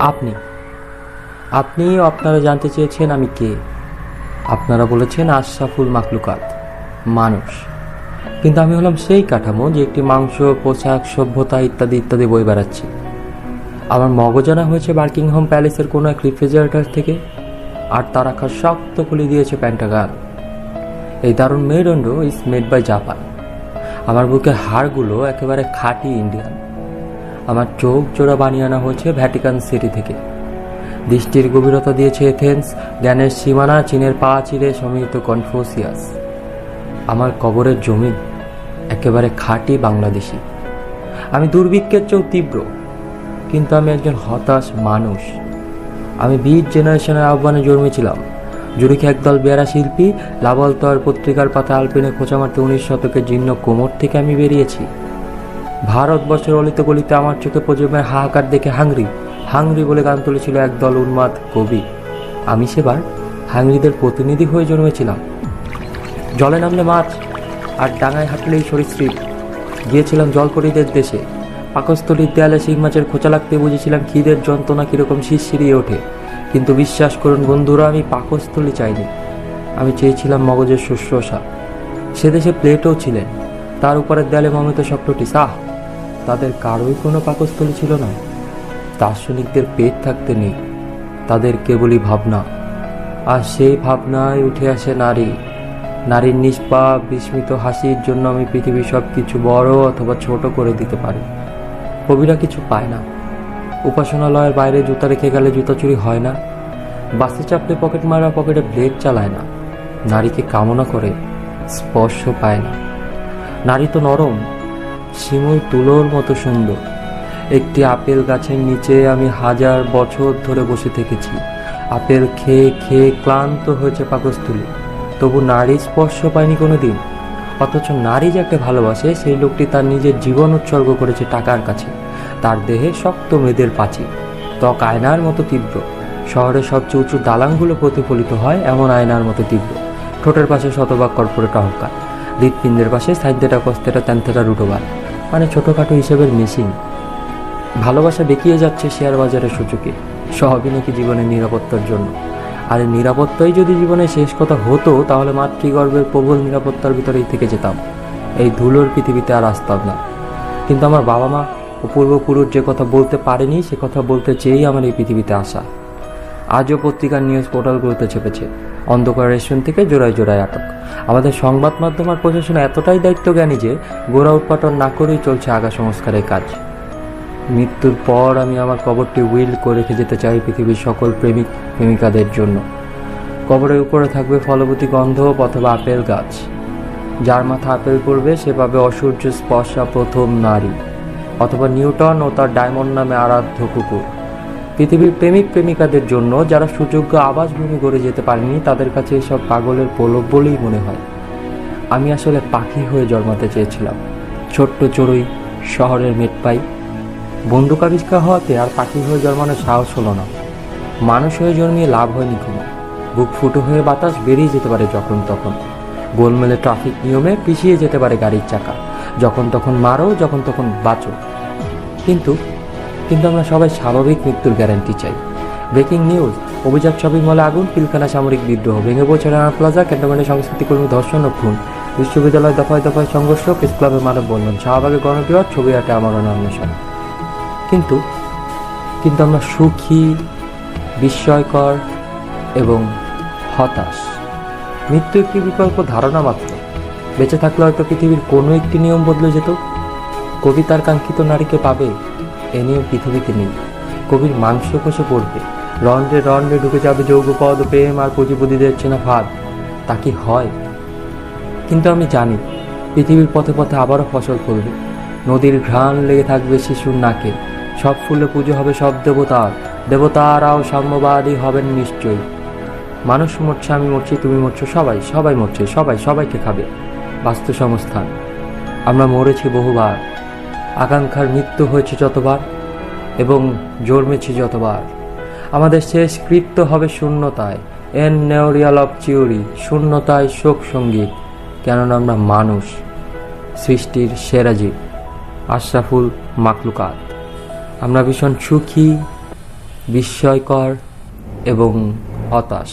আপনি। আপনি আপনারা জানতে চেয়েছেন আমি কে। আপনারা বলেছেন আশরাফুল মাকলুকাত মানুষ। কিন্তু আমি হলাম সেই কাঠামো যে একটি মাংস, পোশাক, সভ্যতা ইত্যাদি ইত্যাদি বই বেড়াচ্ছি। আমার মগজানা হয়েছে বার্কিংহাম প্যালেসের কোনো এক রেফ্রিজারেটর থেকে, আর তার রাখা শক্ত খুলে দিয়েছে প্যান্টাগান। এই দারুণ মেরুদণ্ড ইজ মেড বাই জাপান। আমার বুকের হাড়গুলো একেবারে খাঁটি ইন্ডিয়ান। আমার চোখ জোড়া বানিয়ে আনা হয়েছে ভ্যাটিকান সিটি থেকে। দৃষ্টির গভীরতা দিয়েছে এথেন্স, জ্ঞানের সীমানা, চীনের পা চিরে সমৃদ্ধ কনফুসিয়াস। আমার কবরের জমি একেবারে খাঁটি বাংলাদেশি। আমি দুর্ভিক্ষের চেয়েও তীব্র, কিন্তু আমি একজন হতাশ মানুষ। আমি বিট জেনারেশনের আহ্বানে জন্মেছিলাম। জুরিখে একদল বেয়ারা শিল্পী, লাবলতর পত্রিকার পাতা আলপিনে খোঁচা মারতে উনিশ শতকের জীর্ণ কোমর থেকে আমি বেরিয়েছি। ভারতবর্ষের অলিতে গলিতে আমার চোখে প্রজন্মের হাহাকার দেখে হাংরি। হাংরি বলে গান তুলেছিল একদল উন্মাদ কবি। আমি সেবার হাংরিদের প্রতিনিধি হয়ে জন্মেছিলাম। জলে নামলে মাছ আর ডাঙায় হাঁটলেই সরীসৃপ। গিয়েছিলাম জলপরীদের দেশে। পাকস্থলীর দেয়ালে শিং মাছের খোঁচা লাগতে বুঝেছিলাম খিদের যন্ত্রণা কীরকম শিরশিরিয়ে ওঠে। কিন্তু বিশ্বাস করুন বন্ধুরা, আমি পাকস্থলী চাইনি। আমি চেয়েছিলাম মগজের শুশ্রূষা। সে দেশে প্লেটও ছিলেন। তার উপরের দেয়ালে মমিত সক্রটিস আহ তাদের কারোই কোনো পাকস্থলী ছিল না। দার্শনিকদের পেট থাকতে নেই। তাদের কেবলই ভাবনা। আর সেই ভাবনায় উঠে আসে নারী। নারীর নিষ্পাপ, বিস্মিত হাসির জন্য আমি পৃথিবীর সব কিছু বড় অথবা ছোট করে দিতে পারি। কবিরা কিছু পায় না। উপাসনালয়ের বাইরে জুতা রেখে গেলে জুতা চুরি হয় না। বাসে চাপলে পকেট মারা পকেটে ব্লেড চালায় না। নারীকে কামনা করে স্পর্শ পায় না। নারী তো নরম। শিমুল তুলোর মতো সুন্দর। একটি আপেল গাছের নিচে আমি হাজার বছর ধরে বসে থেকেছি। আপেল খেয়ে খেয়ে ক্লান্ত হয়েছে পাকস্থলী। তবু নারী স্পর্শ পায়নি কোনো দিন অথচ নারী যাকে ভালোবাসে, সেই লোকটি তার নিজের জীবন উৎসর্গ করেছে টাকার কাছে। তার দেহে শক্ত মেয়েদের পাচি। ত্বক আয়নার মতো তীব্র। শহরের সবচেয়ে উঁচু দালাংগুলো প্রতিফলিত হয় এমন আয়নার মতো তীব্র। ঠোঁটের পাশে শতভাগ কর্পোরেট অহংকার। হৃৎপিণ্ডের পাশে সাইডেটা কস্তেটা ত্যান্তেটা রুটোবার। মানে ছোটোখাটো হিসেবের মেশিন ভালোবাসা বেঁকিয়ে যাচ্ছে শেয়ার বাজারের সূচকে সবই নাকি জীবনের নিরাপত্তার জন্য? আর এই নিরাপত্তাই যদি জীবনে শেষ কথা হতো, তাহলে মাতৃগর্ভের প্রবল নিরাপত্তার ভিতরেই থেকে যেতাম। এই ধুলোর পৃথিবীতে আর আসতাম না। কিন্তু আমার বাবা মা ও পূর্বপুরুষ যে কথা বলতে পারেনি, সে কথা বলতে চেয়েই আমার এই পৃথিবীতে আসা। আজও পত্রিকার নিউজ পোর্টালগুলোতে চেপেছে অন্ধকার রেস্টুরেন্ট থেকে জোড়ায় জোড়ায় আটক। আমাদের সংবাদ মাধ্যম আর প্রশাসন এতটাই দায়িত্বজ্ঞানী যে গোড়া উৎপাটন না করেই চলছে আগা সংস্কারের কাজ। মৃত্যুর পর আমি আমার কবরটি উইল করে রেখে যেতে চাই পৃথিবীর সকল প্রেমিক, প্রেমিকাদের জন্য। কবরের উপরে থাকবে ফলবতী গন্ধ অথবা আপেল গাছ। যার মাথা আপেল পড়বে, সে পাবে অসূর্য স্পর্শা প্রথম নারী। অথবা নিউটন ও তার ডায়মন্ড নামে আরাধ্য কুকুর। পৃথিবীর প্রেমিক প্রেমিকাদের জন্য যারা সুযোগ্য আবাসভূমি গড়ে যেতে পারেনি, তাদের কাছে এসব পাগলের প্রলোভ বলেই মনে হয়। আমি আসলে পাখি হয়ে জন্মাতে চেয়েছিলাম। ছোট্ট চড়ুই, শহরের মেটপাই, বন্দুক আবিষ্কার হওয়াতে আর পাখি হয়ে জন্মানোর সাহস হলো না। মানুষ হয়ে জন্মিয়ে লাভ হয়নি কোনো। বুক ফুটো হয়ে বাতাস বেরিয়ে যেতে পারে যখন তখন। গোলমেলে ট্রাফিক নিয়মে পিছিয়ে যেতে পারে গাড়ির চাকা। যখন তখন মারো, যখন তখন বাঁচো। কিন্তু কিন্তু আমরা সবাই স্বাভাবিক মৃত্যুর গ্যারান্টি চাই। ব্রেকিং নিউজ, অভিজাত শপিং মলে আগুন, পিলখানা সামরিক বিদ্রোহ, ভেঙে পড়ছে রানা প্লাজা, ক্যান্টনমেন্টের সংস্কৃতি কর্মী ধর্ষণ ও খুন, বিশ্ববিদ্যালয় দফায় দফায় সংঘর্ষ, প্রেস ক্লাবে মানব বন্ধন শাহবাগে গণবিবাদ ছবি আটে আমার অন্বেষণ কিন্তু কিন্তু আমরা সুখী, বিস্ময়কর এবং হতাশ। মৃত্যু একটি বিকল্প ধারণা মাত্র। বেঁচে থাকলে হয়তো পৃথিবীর কোনো একটি নিয়ম বদলে যেত। কবিতার কাঙ্ক্ষিত নারীকে পাবে এ নিয়ম পৃথিবীতে নেই। কবির মাংস কষে পড়বে। রন্ধ্রে রন্ধ্রে ঢুকে যাবে যৌগপদ প্রেম আর পুঁজিপতিদের চেনা ভাত তা কি হয়? কিন্তু আমি জানি, পৃথিবীর পথে পথে আবারও ফসল ফলবে। নদীর ঘ্রাণ লেগে থাকবে শিশুর নাকে। সব ফুলে পুজো হবে সব দেবতার। দেবতারাও সাম্যবাদী হবেন নিশ্চয়ই। মানুষ মরছে, আমি মরছি, তুমি মরছো, সবাই সবাই মরছে, সবাই সবাইকে খাবে। বাস্তু সংস্থান আমরা মরেছি বহুবার। আকাঙ্ক্ষার মৃত্যু হয়েছে যতবার এবং জন্মেছি যতবার। আমাদের শেষ কৃত্য হবে শূন্যতায়। এন নেওরিয়াল অফ চিওরি শূন্যতায় শোক সংগীত কেননা আমরা মানুষ। সৃষ্টির সেরা জীব, আশরাফুল মাকলুকাত। আমরা ভীষণ সুখী, বিস্ময়কর এবং হতাশ।